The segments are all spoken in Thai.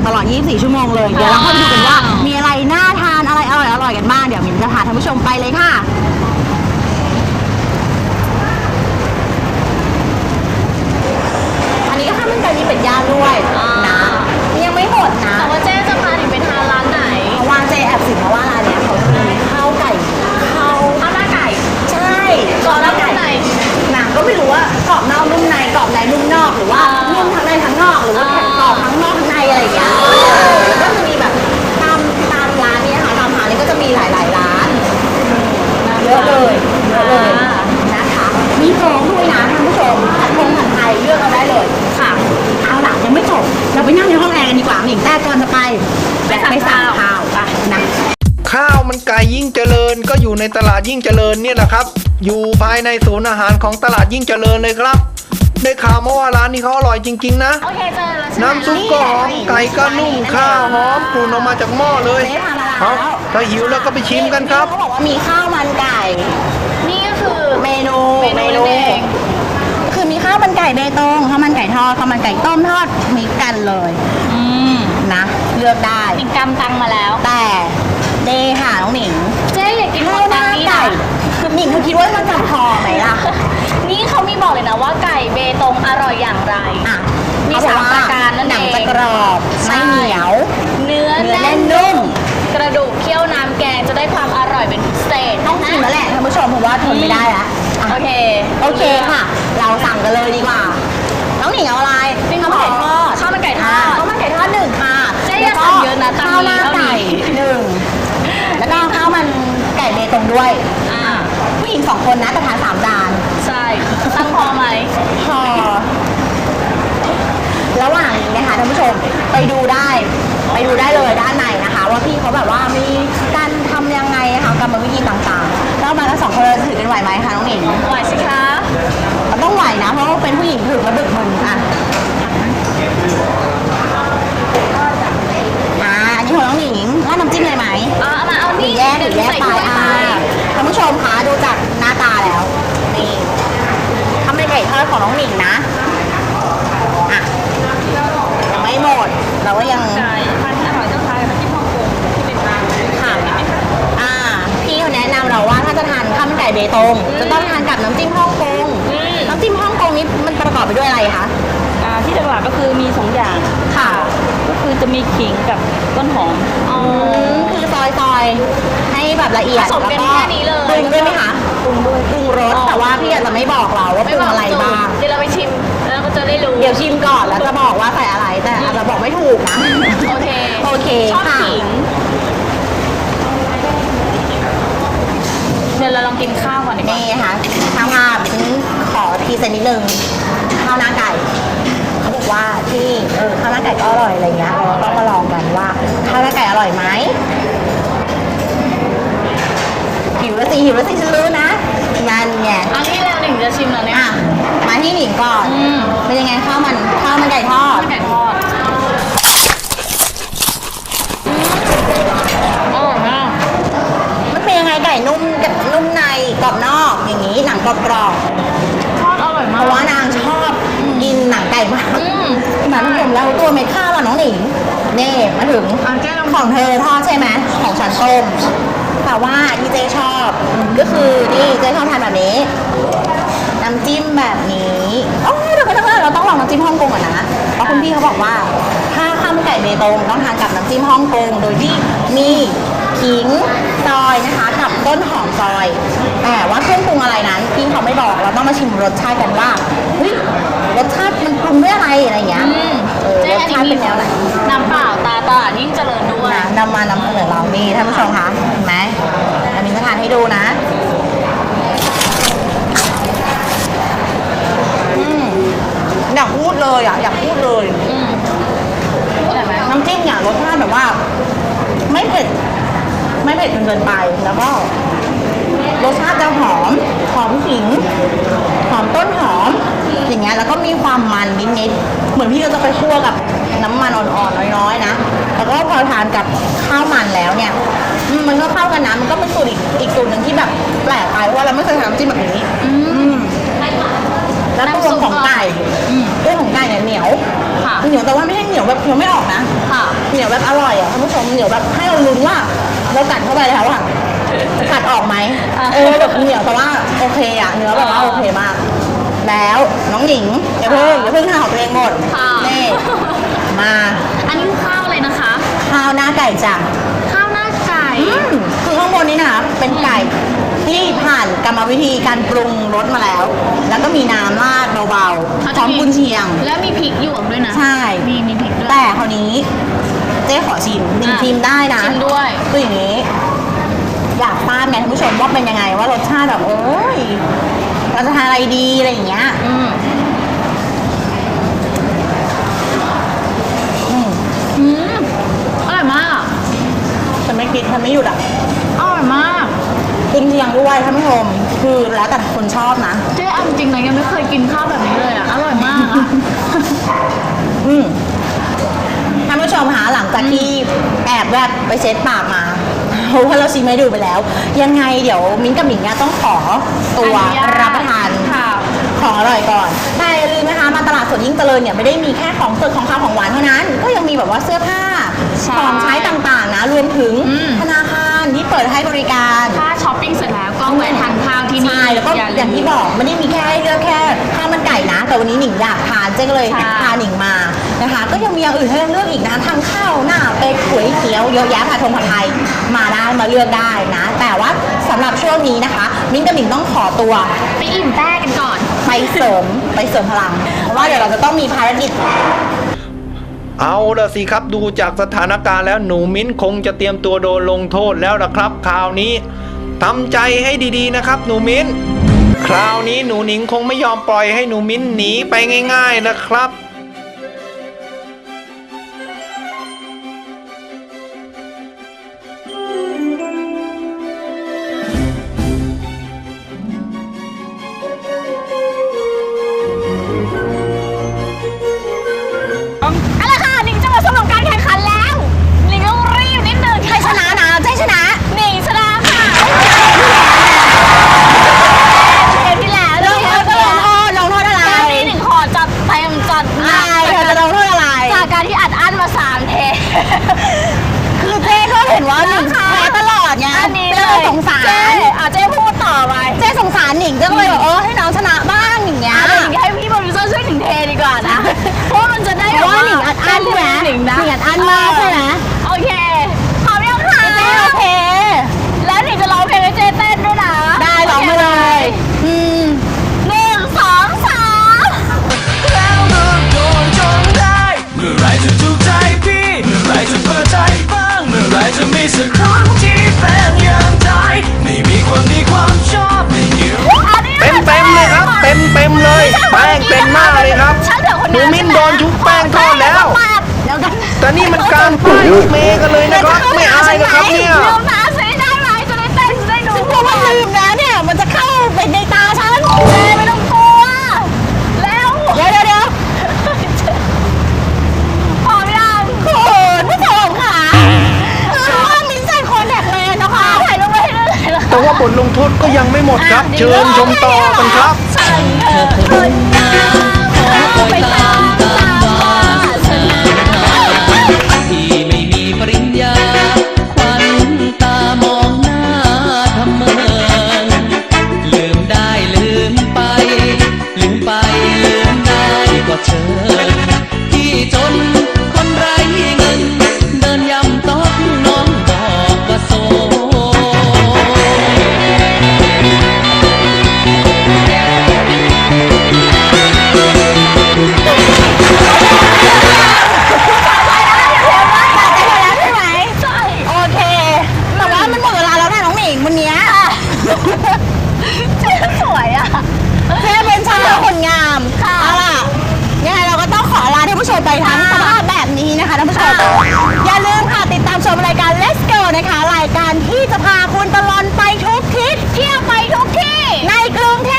ดตลอด 24 ชั่วโมงเลย เดี๋ยวเราเข้าไปดูกันว่า มีอะไรน่าทานอะไรอร่อยอร่อยๆกันบ้าง เดี๋ยวมินจะพาท่านผู้ชมไปเลยค่ะอันนี้ก็ข้าวมันไก่มีเป็ดย่างด้วย หนิงแต่ก่อนจะไปไปสั่งไปสั่งข้าวข้าวนะข้าวมันไก่ยิ่งเจริญก็อยู่ในตลาดยิ่งเจริญเนี่ยแหละครับ อยู่ภายในศูนย์อาหารของตลาดยิ่งเจริญเลยครับ ได้ข่าวมาว่าร้านนี้เขาอร่อยจริง ๆ นะโอเคเจอแล้วใช่ไหมน้ำซุปก็หอมไก่ก็นุ่มข้าวหอมกลุ่นออกมาจากหม้อเลยไม่ได้ทำอะไรเอาถ้าหิวแล้วก็ไปชิมกันครับเขาบอกว่ามีข้าวมันไก่ นี่ก็คือเมนูเมนูนั่นเองคือมีข้าวมันไก่เบตงข้าวมันไก่ทอดข้าวมันไก่ต้มทอดมีกันเลยอืมนะ เลือกได้ หนิงกำตังมาแล้ว แต่เดค่ะน้องหนิงเจ๊อยากกินหมข้าวดหตัน้างนี้ไก่นะหนิงเธอคิดว่ามันจะพอไหมล่ะ นี่เขามีบอกเลยนะว่าไก่เบตงอร่อยอย่างไรอะมีเขบอกว่สามประการนั่นหนังเองจะกรอบใช่ไม่เหนียว เนื้อเนื้อแน่แน่นนนุ่นุ่มมกระดูกเคี่ยวน้ำแกงจะได้ความอร่อยเป็นพิเศษต้องชิมแล้วแหละท่านผู้ชมเพราะว่าทนไม่ได้แล้วอะโอเค โอเคค่ะ เราสั่งกันเลยดีกว่า น้องหนิงเอาอะไรจริงข้าวมันไก่ทอด เจ๊อย่าสั่งเยอะนะตามข้าวหน้านี้เท่านี้ไก่หนึ่งแล้วก็ข้าวมันไก่เบตงด้วยอ่าผู้หญิงสองคนนะแต่ทานสามจานใช่ตั้งพอไหม พอระหว่างนี้นะคะท่านผู้ชมไปดูได้ ไปดูได้เลยด้านในนะคะ ว่าพี่เขาแบบว่ามีการทำยังไงนะคะกรรมวิธีต่างๆแล้วมาทั้งสองคนเราจะถือกันไหวไหมคะน้องหนิง ไหวสิคะเราต้องไหวนะ เพราะว่าเป็นผู้หญิงถือมาบึกมึนอะอ่าอันนี้ของน้องหนิงว่าน้ำจิ้มเลยไหม เอาเอามาเอา หรื นี่ อแยกหรือแยก ใส่ ไป ถ้วย อ่า ไป ท่านผู้ชมคะดูจากหน้าตาแล้ว นี่ทำเป็นไก่ทอดของน้องหนิงนะอะยังไม่หมด เราก็ยัง ใช่ทานอร่อยต้องทานกับที่ฮ่องกงที่เป็นร้าน ค่ะอ่า พี่เขาแนะนำเราว่าถ้าจะทานข้าวมันไก่ เบตงจะต้องทานกับน้ำจิ้มฮ่องกงน้ำจิ้มฮ่องกงนี้มันประกอบไปด้วยอะไรคะอ่าที่หลักๆก็คือมีสองอย่างค่ะ ก็คือจะมีขิงกับต้นหอมอืมคือซอยซอยๆให้แบบละเอียดผสมกันล้วแค่นี้เลยปรุงด้วยไหมคะปรุงด้วยปรุงรสแต่ว่าพี่อาจจะไม่บอกเราว่าปรุงอะไรบ้างเดี๋ยวเราไปชิมแล้วเราก็จะได้รู้เดี๋ยวชิมก่อนแล้วจะบอกว่าใส่อะไรแต่อาจจะบอกไม่ถูกนะโอเคโอเคชอบค่ะขิง เดี๋ยวเราลองกินข้าวก่อนดีกว่านี่นะคะทางภาพขอทีเซนนิดนึงข้าวหน้าไก่เขาบอกว่าที่เออข้าวหน้าไก่ก็อร่อยอะไรเงี้ยเราก็มาลองกันว่าข้าวหน้าไก่อร่อยไหมหิวแล้วสิหิวแล้วสิฉันรู้นะนั่นไงอันนี้แล้วหนึ่งจะชิมแล้วเนี่ยอะมาที่หนิงก่อน อืมเป็นยังไงข้าวมันข้าวมันไก่ทอด ไก่ทอดอร่อยมาก มันเป็นยังไงไก่นุ่มกับ นุ่มในกรอบนอกอย่างนี้หนังกรอบกรอบทอดอร่อยๆเพมาก ราะว่านางชอบกินหนังไก่มากอืมมาทั้งผมแล้วตัวเม็ดข้าวล่ะน้องหนิงนี่มาถึง อะแก้วของเธอทอดใช่ไหมของฉันต้มแต่ว่าที่เจ๊ชอบก็คือนี่เจ๊ชอบทานแบบนี้ น้ำจิ้มแบบนี้โอ้เดี๋ยวก็ต้องเราต้องลองน้ำจิ้มฮ่องกงก่อนนะเพราะคุณพี่เขาบอกว่า ถ้าข้าวมันไก่เบตงต้องทานกับน้ำจิ้มฮ่องกงโดยที่มี ขิงซอยนะคะ กับต้นหอมซอย แต่ว่าเครื่องปรุงอะไรนั้นพี่เขาไม่บอกเราต้องมาชิมรสชาติกันว่าเฮ้ยรสชาติมันปรุงด้วยอะไรอะไรอย่างเงี้ยอืมเออเจ๊รสอันชาตินี้เป็นแนวไหนน้ำเปล่าตาตลาดยิ่งเจริญด้วยนะนำมานำเสนอเรานี่ท่านผู้ชมคะเห็นไหมอามินจะทานให้ดูนะอืมอยากพูดเลยอะอยากพูดเลยอืมอร่อยไหมน้ำจิ้มเนี่ยรสชาติแบบว่าไม่เผ็ด ไม่เผ็ดจนเกินไป แล้วก็รสชาติจะหอม หอมขิง หอมต้นหอม อย่างเงี้ย แล้วก็มีความมันนิดๆ เหมือนพี่ก็จะไปคั่วกับน้ำมันอ่อนๆ น้อยๆ นะ แล้วก็พอทานกับข้าวมันแล้วเนี่ย มันก็เข้ากันนะ มันก็เป็นสูตรอีกอีกสูตรหนึ่งที่แบบแปลกไปเพราะว่าเราไม่เคยทำน้ำจิ้มแบบนี้ อืมแล้วตัวของไก่อืมตัวของไก่เนี่ยเหนียว ค่ะค่ะเหนียวแต่ว่าไม่ใช่เหนียวแบบเคี้ยวไม่ออกนะค่ะ เหนียวแบบอร่อยอะท่านผู้ชมเหนียวแบบให้เราลุ้นว่าเรากัดเข้าไปแล้วอะจะกัดออกไหมอะเออแบบเหนียวแต่ว่าโอเคอะเนื้อแบบว่าโอเคมาก แล้วน้องหญิงอย่าเพิ่งอย่าเพิ่งทานของตัวเองหมดค่ะนี่มาอันนี้คือข้าวเลยนะคะ ข้าวหน้าไก่จ้ะข้าวหน้าไก่อืมคือข้างบนนี้นะเป็นไก่ ที่ผ่านกรรมวิธีการปรุงรสมาแล้ว แล้วก็มีน้ำราดเบาๆพร้อมกุนเชียง แล้วมีพริกหยวกด้วยนะใช่ มีมีพริกด้วย แต่คราวนี้ เจ๊ขอชิมหนึ่งอะชิมได้นะชิมด้วยคืออย่างนี้ อยากทราบไงท่านผู้ชมว่าเป็นยังไง ว่ารสชาติแบบโอ้ยเราจะทานอะไรดีอะไรอย่างเงี้ยอืมอืมอืมอร่อยมากฉันไม่คิดฉันไม่หยุดอะ อร่อยมาก กุนเชียง ด้วยท่านผู้ชมคือแล้วแต่คนชอบนะเจ๊เอาจริงๆนะยังไม่เคยกินข้าวแบบนี้เลยอะ อร่อยมากอะ อืมท่านผู้ชมคะหลังจากที่แอบแวบไปเช็ดปากมาเพราะว่าเราชิมให้ดูไปแล้ว ยังไงเดี๋ยวมิ้นท์กับหมิงเนี่ยต้องขอตัวอนุญาต รับประทาน ค่ะ ของอร่อยก่อน แต่อย่าลืมนะคะ มาตลาดสดยิ่งเจริญเนี่ยไม่ได้มีแค่ของสดของข้าวของหวานเท่านั้น ก็ยังมีแบบว่าเสื้อผ้า ใช่ของใช้ต่างๆนะ รวมถึงอืมธนาคาร ที่เปิดให้บริการถ้าช้อปปิ้งเสร็จแล้วก็แวะทานข้าวที่นี่ใช่แล้วก็อย่างที่บอกไม่ได้มีแค่ให้เลือกแค่ข้าวมันไก่นะ แต่วันนี้หนิงอยากทานเจ๊ก็เลยใช่ พาหนิงมานะคะ ก็ยังมีอย่างอื่นให้เลือกอีกนะทั้งข้าวหน้าเป็ดก๋วยเตี๋ยวเยอะแยะผัดทงผัดไทยมาได้มาเลือกได้นะ แต่ว่าสำหรับช่วงนี้นะคะมิ้นกับหนิงต้องขอตัวไปอิ่มแต้กันก่อน ไปเสริมไปเสริมพลังเพราะว่าเดี๋ยวเราจะต้องมีภารกิจ เอาละสิครับดูจากสถานการณ์แล้วหนูมิ้นคงจะเตรียมตัวโดนลงโทษแล้วละครับคราวนี้ทำใจให้ดีๆนะครับ หนูมิ้น คราวนี้หนูหนิงคงไม่ยอมปล่อยให้หนูมิ้นหนีไปง่าย ๆนะครับ ว่าหนิงแพ้ตลอดไงอันนี้เจ๊เลยสงสารเจ๊อะเจ๊พูดต่อไปเจ๊สงสารหนิงเจ๊ก็เลยบอกเออให้น้องชนะบ้างอย่างเงี้ย อะเดี๋ยวหนิงให้พี่โปรดิวเซอร์ช่วยหนิงเทดีกว่านะ เพราะว่ามันจะได้เพราะว่าหนิงอัดอั้นใช่ไหมหนิงนะ หนิงอัดอั้นมากใช่ไหม นี่มันการป้ายรถเมย์กันเลยนะครับ ไม่อายนะครับเนี่ยลืมตาสิได้ไหมจะได้เต้นจะได้ดูฉันกลัวว่าลืมแล้วเนี่ย มันจะเข้าไปในตาฉันเจ๊ไม่ต้องกลัว แล้วเดี๋ยวเดี๋ยวพร้อมยังคุณผู้ชมค่ะคือว่ามิ้นใส่คอนแทคเลนส์นะคะถ่ายรูปไว้ให้ด้วยเลยแต่ว่าบทลงโทษก็ยังไม่หมดครับ เชิญชมต่อกันครับ ที่จะพาคุณตลอนไปทุกทิศเที่ยวไปทุกที่ ในกรุงเท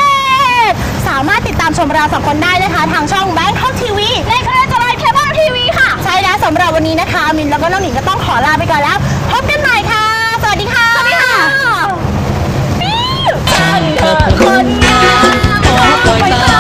พสามารถติดตามชมราสองคนได้นะคะ ทางช่องแบงคอกทีวีในเครือจรอยเคเบิลทีวีค่ะ ใช่แล้วสำหรับวันนี้นะคะ มินแล้วก็น้องหนิงก็ต้องขอลาไปก่อนแล้ว พบกันใหม่ค่ะ สวัสดีค่ะสวัสดีค่ะคนงามขอปล่อยตา